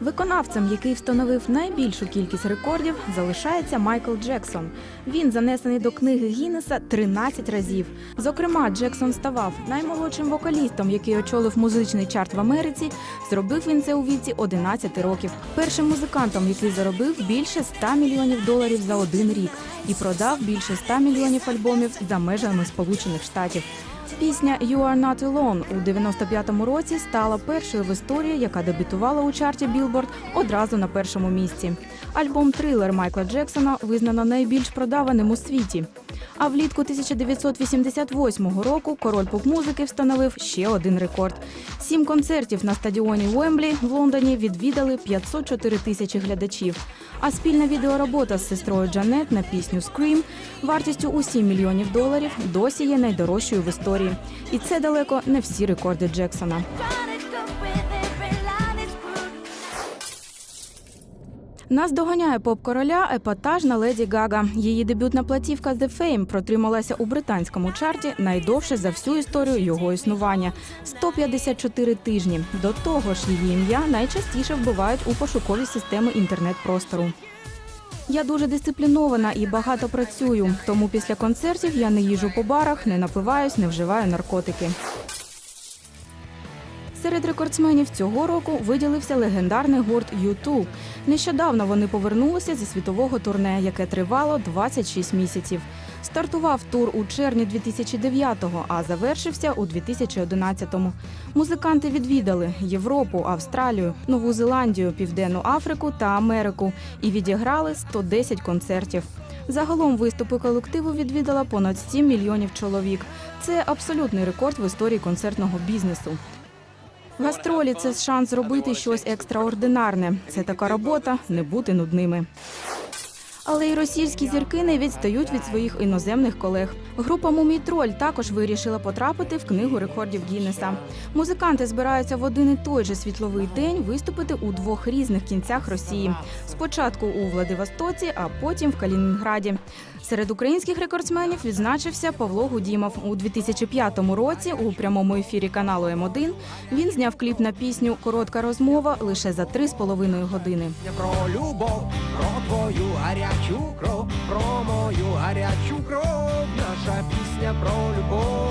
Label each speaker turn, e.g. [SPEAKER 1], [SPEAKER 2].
[SPEAKER 1] Виконавцем, який встановив найбільшу кількість рекордів, залишається Майкл Джексон. Він занесений до книги Гіннеса 13 разів. Зокрема, Джексон ставав наймолодшим вокалістом, який очолив музичний чарт в Америці. Зробив він це у віці 11 років. Першим музикантом, який заробив більше 100 мільйонів доларів за один рік і продав більше 100 мільйонів альбомів за межами Сполучених Штатів. Пісня «You are not alone» у 95-му році стала першою в історії, яка дебютувала у чарті Billboard одразу на першому місці. Альбом Трилер Майкла Джексона визнано найбільш продаваним у світі. А влітку 1988 року король поп-музики встановив ще один рекорд. Сім концертів на стадіоні Уемблі в Лондоні відвідали 504 тисячі глядачів. А спільна відеоробота з сестрою Джанет на пісню «Scream» вартістю у 7 мільйонів доларів досі є найдорожчою в історії. І це далеко не всі рекорди Джексона. Нас доганяє поп-короля епатажна леді Гага. Її дебютна платівка «The Fame» протрималася у британському чарті найдовше за всю історію його існування 154 тижні. До того ж, її ім'я найчастіше вбивають у пошукові системи інтернет-простору. Я дуже дисциплінована і багато працюю. Тому після концертів я не їжу по барах, не напиваюсь, не вживаю наркотики. Серед рекордсменів цього року виділився легендарний гурт U2. Нещодавно вони повернулися зі світового турне, яке тривало 26 місяців. Стартував тур у червні 2009-го, а завершився у 2011-му. Музиканти відвідали Європу, Австралію, Нову Зеландію, Південну Африку та Америку і відіграли 110 концертів. Загалом виступи колективу відвідала понад 7 мільйонів чоловік. Це абсолютний рекорд в історії концертного бізнесу. Гастролі це шанс зробити щось екстраординарне. Це така робота не бути нудними. Але й російські зірки не відстають від своїх іноземних колег. Група Мумій Троль також вирішила потрапити в книгу рекордів Гіннеса. Музиканти збираються в один і той же світловий день виступити у двох різних кінцях Росії. Спочатку у Владивостоці, а потім в Калінінграді. Серед українських рекордсменів відзначився Павло Гудімов. У 2005 році у прямому ефірі каналу М1 він зняв кліп на пісню Коротка розмова лише за 3,5 години.
[SPEAKER 2] Про любов, про твою гарячу кров, про мою гарячу кров, наша пісня про любов.